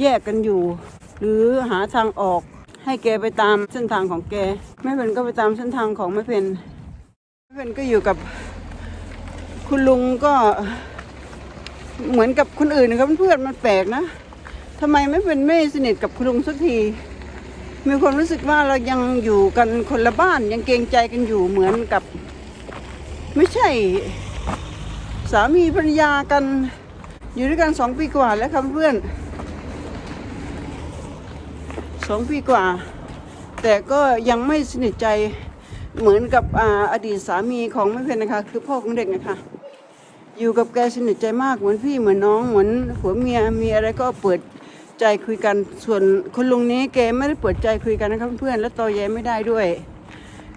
แยกกันอยู่ หรือหาทางออกให้แกไปตามเส้นทางของแกแม่เพนก็ไปตามเส้นทางของแม่เพนแม่เพนก็อยู่กับคุณลุงก็เหมือนกับคนอื่นนะครับเพื่อนมันแปลกนะทำไมไม่เป็นไม่สนิทกับคุณลุงสักที มีความรู้สึกว่าเรายังอยู่กันคนละบ้านยังเกรงใจกันอยู่เหมือนกับ ไม่ใช่ สามีภรรยากัน อยู่ด้วยกันสองปีกว่าแล้วครับเพื่อน องปีกว่า แต่ก็ยังไม่สนิทใจเหมือนกับออดีตสามีของแม่เพนนะคะ คือพ่อของเด็กนะคะอยู่กับแกสนิทใจมากเหมือนพี่เหมือนน้องเหมือนผัวเมียมีอะไรก็เปิดใจคุยกัน ส่วนคนลุงนี้แกไม่ได้เปิดใจคุยกันนะครับเพื่อนและตอแยไม่ได้ด้วย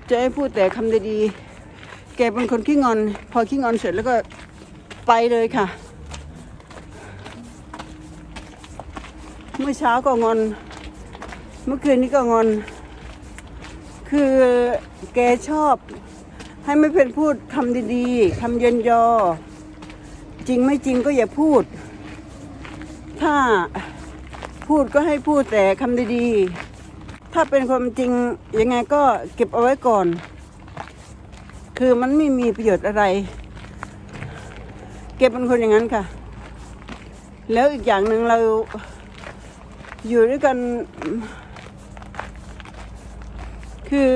จะให้พูดแต่คำดีๆแกเป็นคนขี้งอน พอขี้งอนเสร็จแล้วก็ไปเลยค่ะ เมื่อเช้าก็งอน เมื่อคืนนี้ก็งอน คือแกชอบ ให้ไม่เป็นพูดคำดีๆคำเยินยอ จริงไม่จริงก็อย่าพูด ถ้าพูดก็ให้พูดแต่คำดีๆ ถ้าเป็นความจริงยังไงก็เก็บเอาไว้ก่อน คือมันไม่มีประโยชน์อะไร เก็บเป็นคนอย่างนั้นค่ะ แล้วอีกอย่างหนึ่งเราอยู่ด้วยกัน คือ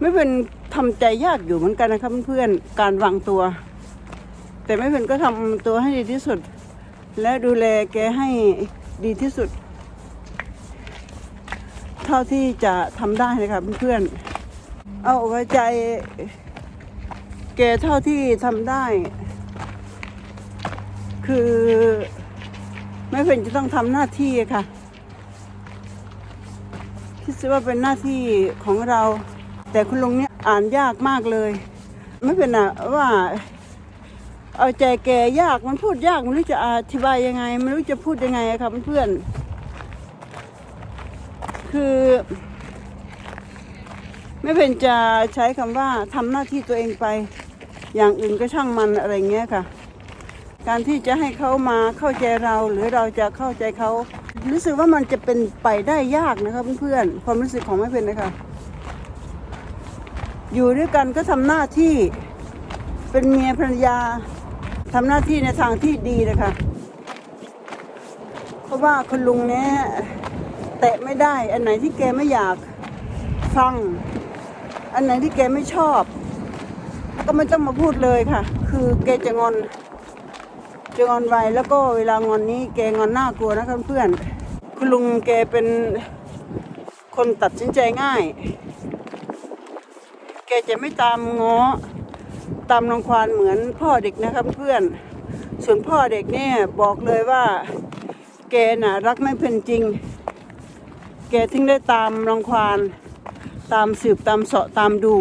ไม่เป็นทำใจยากอยู่เหมือนกันนะครับเพื่อนๆการวางตัว แต่ไม่เป็นก็ทำตัวให้ดีที่สุด และดูแลแกให้ดีที่สุด เท่าที่จะทำได้นะครับเพื่อนๆเอาไว้ใจ แกเท่าที่ทำได้ คือไม่เป็นจะต้องทำหน้าที่ค่ะ คิดว่าเป็นหน้าที่ของเรา แต่คุณลุงเนี่ยอ่านยากมากเลย ไม่เป็นอะว่า เอาใจแกยากมันพูดยากไม่รู้จะอธิบายยังไงไม่รู้จะพูดยังไงอะครับเพื่อน คือไม่เป็นจะใช้คำว่าทำหน้าที่ตัวเองไป อย่างอื่นก็ช่างมันอะไรเงี้ยค่ะ การที่จะให้เขามาเข้าใจเราหรือเราจะเข้าใจเขา รู้สึกว่ามันจะเป็นไปได้ยากนะครับเพื่อนๆความรู้สึกของไม่เป็นนะคะ อยู่ด้วยกันก็ทำหน้าที่เป็นเมียภรรยาทำหน้าที่ในทางที่ดีนะคะ เพราะว่าคุณลุงเนี้ยแตะไม่ได้ อันไหนที่แกไม่อยากฟัง อันไหนที่แกไม่ชอบ ก็ไม่ต้องมาพูดเลยค่ะ คือแกจะงอน จะงอนไวแล้วก็เวลางอนนี้แกงอนน่ากลัวนะครับเพื่อนคุณลุงแกเป็นคนตัดสินใจง่าย แกจะไม่ตามง้อตามรังควานเหมือนพ่อเด็กนะครับเพื่อน ส่วนพ่อเด็กเนี่ยบอกเลยว่าแกน่ะรักไม่เป็นจริง แกถึงได้ตามรังควานตามสืบตามเสาะตามดู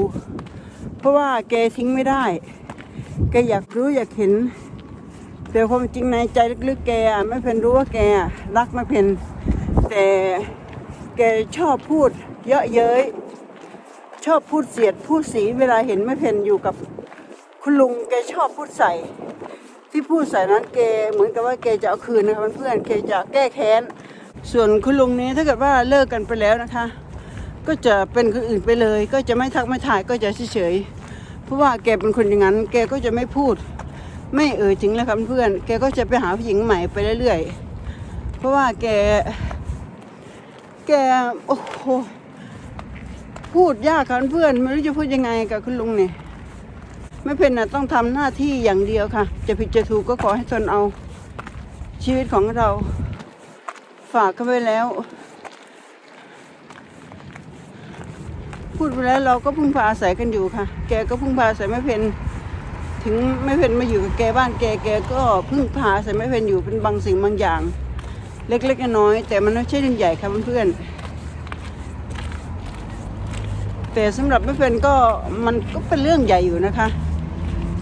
เพราะว่าแกทิ้งไม่ได้ แกอยากรู้อยากเห็น แต่ความจริงในใจลึกๆแกไม่เพนรู้ว่าแกรักไม่เพนแต่แกชอบพูด เยอะเย้ยชอบพูดเสียดพูดสีเวลาเห็นไม่เพนอยู่กับคุณลุงแกชอบพูดใส่ ที่พูดใส่นั้นแกเหมือนกับว่าแกจะเอาคืนนะคะเพื่อนๆแกจะแก้แค้น ส่วนคุณลุงนี้ถ้าเกิดว่าเลิกกันไปแล้วนะคะ ก็จะเป็นคนอื่นไปเลย ก็จะไม่ทักไม่ถ่ายก็จะเฉยๆเพราะว่าแกเป็นคนอย่างนั้น แกก็จะไม่พูด ไม่เอ่ยถึงแล้วครับเพื่อน แกก็จะไปหาผู้หญิงใหม่ไปเรื่อยๆ เพราะว่าแก แก โอ้โห พูดยากครับเพื่อน ไม่รู้จะพูดยังไงกับคุณลุงเนี่ยไม่เป็นนะต้องทำหน้าที่อย่างเดียวค่ะ จะผิดจะถูกก็ขอให้ทนเอา ชีวิตของเรา ฝากเขาไว้แล้ว พูดไปแล้วเราก็พึ่งพาอาศัยกันอยู่ค่ะ แกก็พึ่งพาอาศัยไม่เพน ถึงไม่เพนมาอยู่กับแกบ้านแกแกก็พึ่งพาอาศัยไม่เพนอยู่เป็นบางสิ่งบางอย่าง เล็กๆน้อยๆแต่มันไม่ใช่เรื่องใหญ่ครับเพื่อนๆแต่สำหรับไม่เพนก็มันก็เป็นเรื่องใหญ่อยู่นะคะ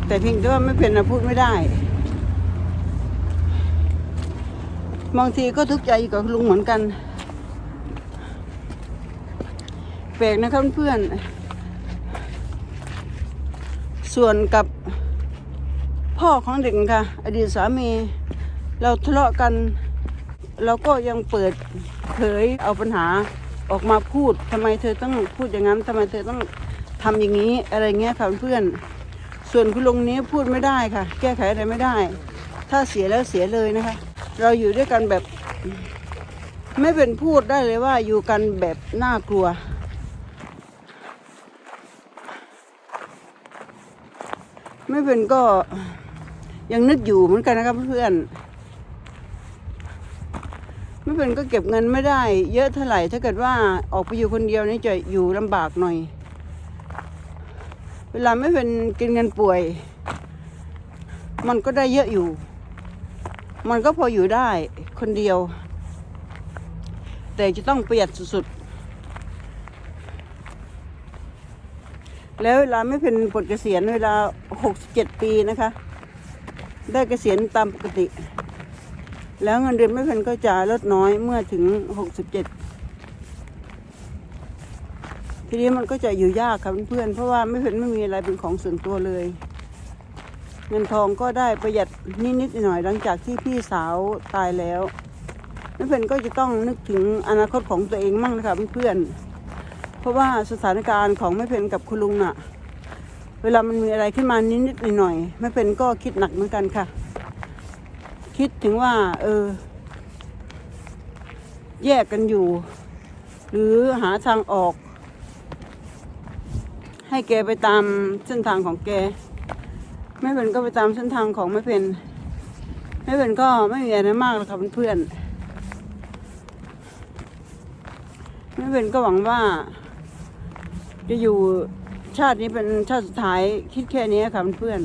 แต่เพียงแต่ว่าไม่เพนนะพูดไม่ได้บางทีก็ทุกข์ใจกับลุงเหมือนกันแปลกนะครับเพื่อน ส่วนกับ พ่อของเด็กค่ะ อดีตสามีเราทะเลาะกัน เราก็ยังเปิดเผยเอาปัญหาออกมาพูดทำไมเธอต้องพูดอย่างนั้นทำไมเธอต้องทำอย่างนี้อะไรเงี้ยค่ะเพื่อน ส่วนคุณลุงนี้พูดไม่ได้ค่ะ แก้ไขอะไรไม่ได้ ถ้าเสียแล้วเสียเลยนะคะ เราอยู่ด้วยกันแบบไม่เป็นพูดได้เลยว่าอยู่กันแบบน่ากลัว ไม่เป็นก็ ยังนึกอยู่เหมือนกันนะครับเพื่อนไม่เป็นก็เก็บเงินไม่ได้ เยอะเท่าไหร่ถ้าเกิดว่าออกไปอยู่คนเดียวนี่จะอยู่ลำบากหน่อย เวลาไม่เป็นกินเงินป่วย มันก็ได้เยอะอยู่ มันก็พออยู่ได้คนเดียว แต่จะต้องประหยัดสุดๆแล้วเวลาไม่เป็นปลดเกษียณเวลา67ปีนะคะ ได้เกษียณตามปกติ แล้วเงินเดือนไม่เป็นก็จะลดน้อยเมื่อถึง 67 ทีนี้มันก็จะอยู่ยากครับเพื่อนเพราะว่าไม่เป็นไม่มีอะไรเป็นของส่วนตัวเลย เงินทองก็ได้ประหยัดนิดๆหน่อยๆหลังจากที่พี่สาวตายแล้วไม่เป็นก็จะต้องนึกถึงอนาคตของตัวเองมั่งนะคะเพื่อนเพราะว่าสถานการณ์ของไม่เป็นกับคุณลุงน่ะ เวลามันมีอะไรขึ้นมานิดๆหน่อยๆไม่เป็นก็คิดหนักเหมือนกันค่ะ คิดถึงว่า เออ แยกกันอยู่ หรือหาทางออก ให้แกไปตามเส้นทางของแก ไม่เป็นก็ไปตามเส้นทางของไม่เป็น ไม่เป็นก็ไม่มีอะไรมากหรอกค่ะเพื่อนๆไม่เป็นก็หวังว่า จะอยู่ ชาตินี้เป็นชาติสุดท้ายคิดแค่นี้ค่ะเพื่อน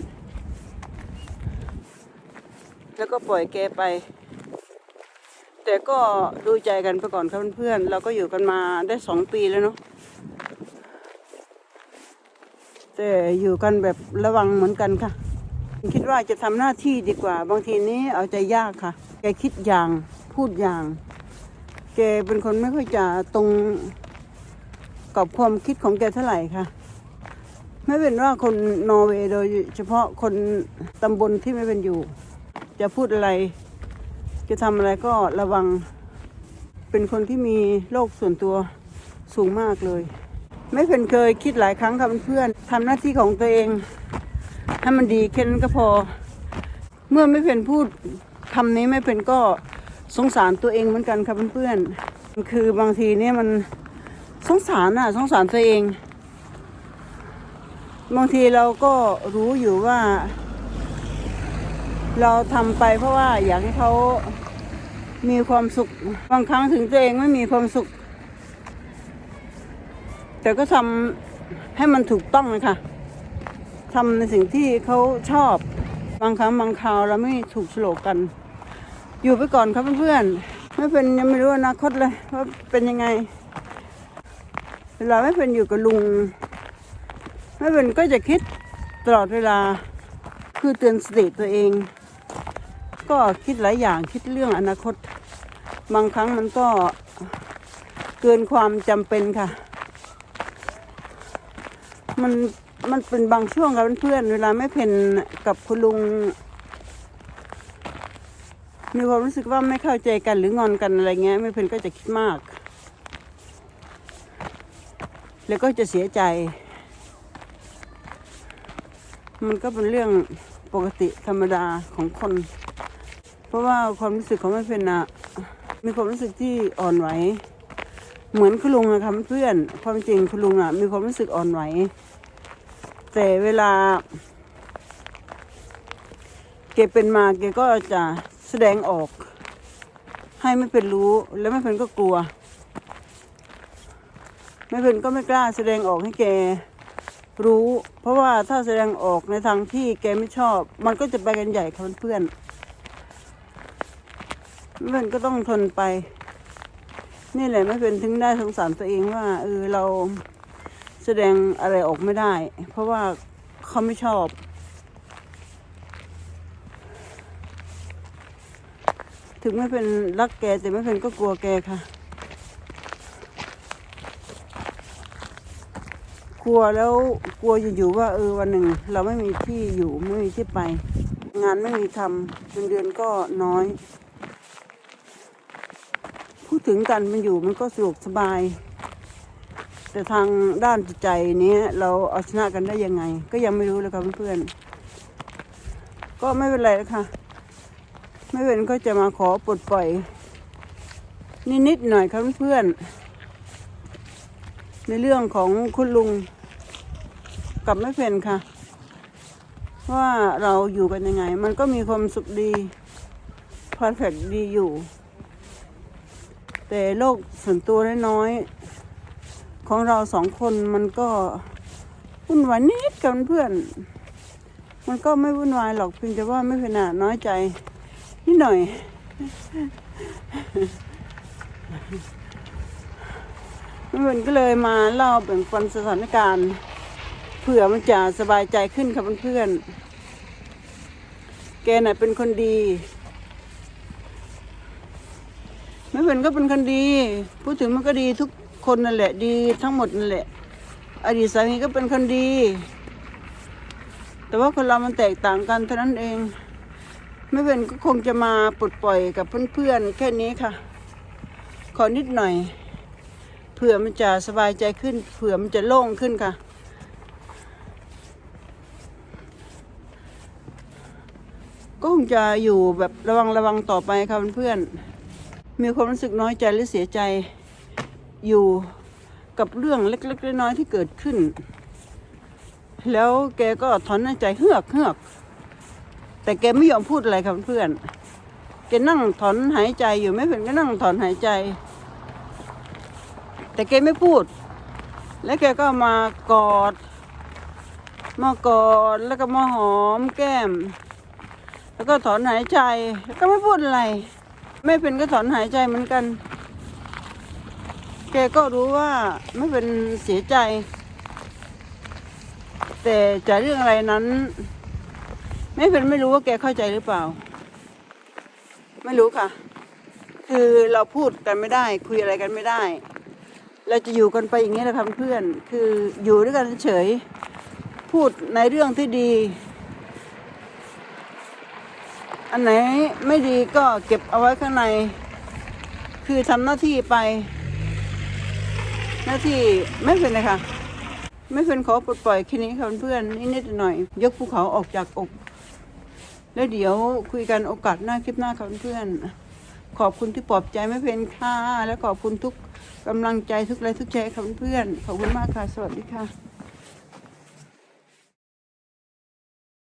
แล้วก็ปล่อยแกไป แต่ก็ดูใจกันไปก่อนครับเพื่อน เราก็อยู่กันมาได้สองปีแล้วเนาะแต่อยู่กันแบบระวังเหมือนกันค่ะ คิดว่าจะทำหน้าที่ดีกว่า บางทีนี้เอาใจยากค่ะ แกคิดอย่างพูดอย่าง แกเป็นคนไม่ค่อยจะตรงกับความคิดของแกเท่าไหร่ค่ะ ไม่เป็นว่าคนนอร์เวย์โดยเฉพาะคนตำบลที่ไม่เป็นอยู่ จะพูดอะไร จะทำอะไรก็ระวัง เป็นคนที่มีโลกส่วนตัวสูงมากเลย ไม่เป็นเคยคิดหลายครั้งกับเพื่อนทำหน้าที่ของตัวเองให้มันดีแค่นั้นก็พอ เมื่อไม่เป็นพูดคำนี้ไม่เป็นก็สงสารตัวเองเหมือนกันครับเพื่อนๆคือบางทีเนี่ยมันสงสารน่ะสงสารตัวเอง บางทีเราก็รู้อยู่ว่า เราทำไปเพราะว่าอยากให้เขามีความสุข บางครั้งถึงตัวเองไม่มีความสุข แต่ก็ทำให้มันถูกต้องนะคะทำในสิ่งที่เขาชอบ บางครั้งบางคราวเราไม่ถูกโฉลกกัน อยู่ไปก่อนครับเพื่อนๆไม่เป็นยังไม่รู้อนาคตเลยว่าเป็นยังไงเวลาไม่เป็นอยู่กับลุง ไม่เป็นก็จะคิดตลอดเวลาคือเตือนสติตัวเอง ก็คิดหลายอย่างคิดเรื่องอนาคต บางครั้งมันก็เกินความจำเป็นค่ะ มันมันเป็นบางช่วงกับเพื่อนเวลาไม่เพนกับคุณลุงมีความรู้สึกว่าไม่เข้าใจกันหรืองอนกันอะไรเงี้ยไม่เพนก็จะคิดมาก แล้วก็จะเสียใจ มันก็เป็นเรื่องปกติธรรมดาของคน เพราะว่าความรู้สึกของไม่เพนอะมีความรู้สึกที่อ่อนไหวเหมือนคุณลุงนะคะเพื่อนความจริงคุณลุงอะมีความรู้สึกอ่อนไหวแต่เวลาเกเป็นมาเกก็จะแสดงออก ให้ไม่เป็นรู้แล้วไม่เป็นก็กลัว ไม่เป็นก็ไม่กล้าแสดงออกให้แก รู้ เพราะว่าถ้าแสดงออกในทางที่แกไม่ชอบ มันก็จะไปกันใหญ่ค่ะเพื่อนๆไม่เป็นก็ต้องทนไป นี่แหละไม่เป็นถึงได้สงสารตัวเองว่าเออเราแสดงอะไรออกไม่ได้ เพราะว่าเขาไม่ชอบถึงไม่เป็นรักแกแต่ไม่เป็นก็กลัวแกค่ะ กลัวแล้วกลัวอยู่ๆว่าเออวันหนึ่ง เราไม่มีที่อยู่ไม่มีที่ไป งานไม่มีทำเงินเดือนก็น้อย พูดถึงกันมันอยู่มันก็สะดวกสบาย แต่ทางด้านจิตใจนี้เราเอาชนะกันได้ยังไง ก็ยังไม่รู้เลยค่ะเพื่อนๆก็ไม่เป็นไรนะคะไม่เป็นก็จะมาขอปลดปล่อย นิดๆหน่อยครับเพื่อนในเรื่องของคุณลุง กับไม่เป็นค่ะ ว่าเราอยู่กันยังไง มันก็มีความสุขดีพอร์เฟกดีอยู่ แต่โลกส่วนตัวน้อยของเราสองคนมันก็วุ่นวายนิดกับเพื่อน มันก็ไม่วุ่นวายหรอกเพียงแต่ว่าไม่เป็นหนาน้อยใจนิดหน่อยไม่เป็นก็เลยมาเล่าแบ่งปันสถานการณ์ เผื่อมันจะสบายใจขึ้นครับเพื่อนๆแกน่ะเป็นคนดีไม่เป็นก็เป็นคนดี พูดถึงมันก็ดีทุกคนนั่นแหละ ดีทั้งหมดนั่นแหละ อดีตสามีก็เป็นคนดี แต่ว่าคนเรามันแตกต่างกันเท่านั้นเอง ไม่เป็นก็คงจะมาปลดปล่อยกับเพื่อนๆแค่นี้ค่ะ ขอนิดหน่อยเผื่อมันจะสบายใจขึ้นเผื่อมันจะโล่งขึ้นค่ะ ก็คงจะอยู่แบบระวังระวังต่อไปค่ะเพื่อนๆมีความรู้สึกน้อยใจหรือเสียใจอยู่กับเรื่องเล็กๆน้อยๆที่เกิดขึ้น แล้วแกก็ถอนหายใจเฮือกเฮือกแต่แกไม่ยอมพูดอะไรค่ะเพื่อนแกนั่งถอนหายใจอยู่ไม่เป็นก็นั่งถอนหายใจ แต่แกไม่พูด แล้วแกก็มากอดมากอดแล้วก็มาหอมแก้ม แล้วก็ถอนหายใจแล้วก็ไม่พูดอะไร ไม่เป็นก็ถอนหายใจเหมือนกัน แกก็รู้ว่าไม่เป็นเสียใจ แต่จะเรื่องอะไรนั้น ไม่เป็นไม่รู้ว่าแกเข้าใจหรือเปล่า ไม่รู้ค่ะ คือเราพูดกันไม่ได้ คุยอะไรกันไม่ได้ เราจะอยู่กันไปอย่างนี้แหละค่ะเพื่อน คืออยู่ด้วยกันเฉย พูดในเรื่องที่ดี อันไหนไม่ดีก็เก็บเอาไว้ข้างใน คือทำหน้าที่ไป หน้าที่ไม่เป็นเลยค่ะ ไม่เป็นขอปลดปล่อยแค่นี้ค่ะเพื่อนนิดๆหน่อยๆยกภูเขาออกจากอก แล้วเดี๋ยวคุยกันโอกาสหน้าคลิปหน้าค่ะเพื่อนขอบคุณที่ปลอบใจไม่เป็นค่ะและขอบคุณทุกกำลังใจทุกแรทุกใจค่ะเพื่อนขอบคุณมากค่ะ สวัสดีค่ะ